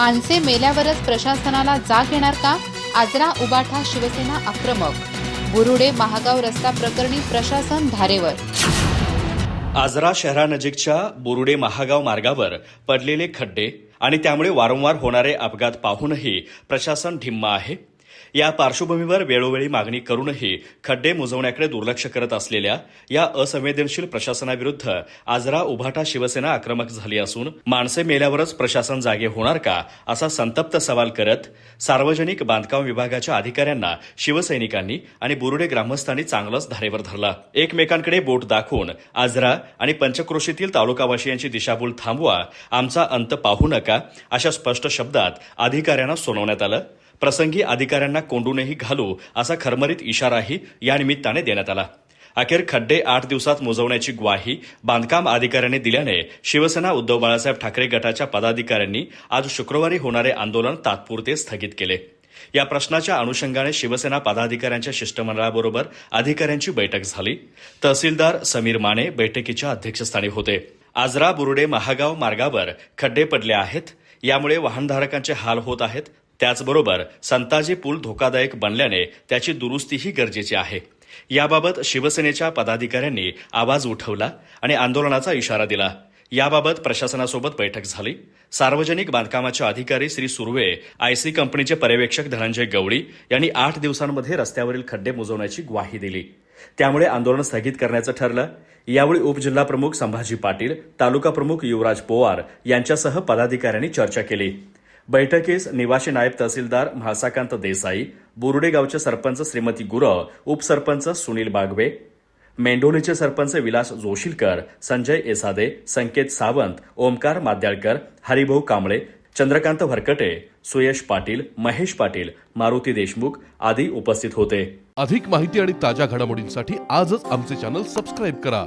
माणसे मेल्यावरच प्रशासनाला जाग येणार का? आजरा उबाठा शिवसेना आक्रमक. बुरुडे महागाव रस्ता प्रकरणी प्रशासन धारेवर. आजरा शहरानजीकच्या बोरुडे महागाव मार्गावर पडलेले खड्डे आणि त्यामुळे वारंवार होणारे अपघात पाहूनही प्रशासन ढिम्म आहे. या पार्श्वभूमीवर वेळोवेळी मागणी करूनही खड्डे मुजवण्याकडे दुर्लक्ष करत असलेल्या या असंवेदनशील प्रशासनाविरुद्ध आजरा उभाटा शिवसेना आक्रमक झाली असून माणसे मेल्यावरच प्रशासन जागे होणार का असा संतप्त सवाल करत सार्वजनिक बांधकाम विभागाच्या अधिकाऱ्यांना शिवसैनिकांनी आणि बुरुडे ग्रामस्थांनी चांगलंच धारेवर धरला. एकमेकांकडे बोट दाखवून आजरा आणि पंचक्रोशीतील तालुकावासियांची दिशाभूल थांबवा आमचा अंत पाहू नका अशा स्पष्ट शब्दात अधिकाऱ्यांना सुनावण्यात आलं. प्रसंगी अधिकाऱ्यांना कोंडूनही घालू असा खरमरीत इशाराही या निमित्ताने देण्यात आला. अखेर खड्डे आठ दिवसात मोजवण्याची ग्वाही बांधकाम अधिकाऱ्यांनी दिल्याने शिवसेना उद्धव बाळासाहेब ठाकरे गटाच्या पदाधिकाऱ्यांनी आज शुक्रवारी होणारे आंदोलन तात्पुरते स्थगित केले. या प्रश्नाच्या अनुषंगाने शिवसेना पदाधिकाऱ्यांच्या शिष्टमंडळाबरोबर अधिकाऱ्यांची बैठक झाली. तहसीलदार समीर माने बैठकीच्या अध्यक्षस्थानी होते. आजरा बुरुडे महागाव मार्गावर खड्डे पडले आहेत. यामुळे वाहनधारकांचे हाल होत आहेत. त्याचबरोबर संताजी पूल धोकादायक बनल्याने त्याची दुरुस्तीही गरजेची आहे. याबाबत शिवसेनेच्या पदाधिकाऱ्यांनी आवाज उठवला आणि आंदोलनाचा इशारा दिला. याबाबत प्रशासनासोबत बैठक झाली. सार्वजनिक बांधकामाचे अधिकारी श्री सुर्वे आयसी कंपनीचे पर्यवेक्षक धनंजय गवळी यांनी आठ दिवसांमध्ये रस्त्यावरील खड्डे मुजवण्याची ग्वाही दिली. त्यामुळे आंदोलन स्थगित करण्याचं ठरलं. यावेळी उपजिल्हाप्रमुख संभाजी पाटील तालुका प्रमुख युवराज पोवार यांच्यासह पदाधिकाऱ्यांनी चर्चा केली. बैठकीस निवासी नायब तहसीलदार म्हासाकांत देसाई बोरुडे गावचे सरपंच श्रीमती गुरव उपसरपंच सुनील बागवे मेंढोलीचे सरपंच विलास जोशीलकर संजय एसादे संकेत सावंत ओमकार माद्याळकर हरिभाऊ कांबळे चंद्रकांत भरकटे सुयश पाटील महेश पाटील मारुती देशमुख आदी उपस्थित होते. अधिक माहिती आणि ताज्या घडामोडींसाठी आजच आमचे चॅनल सबस्क्राईब करा.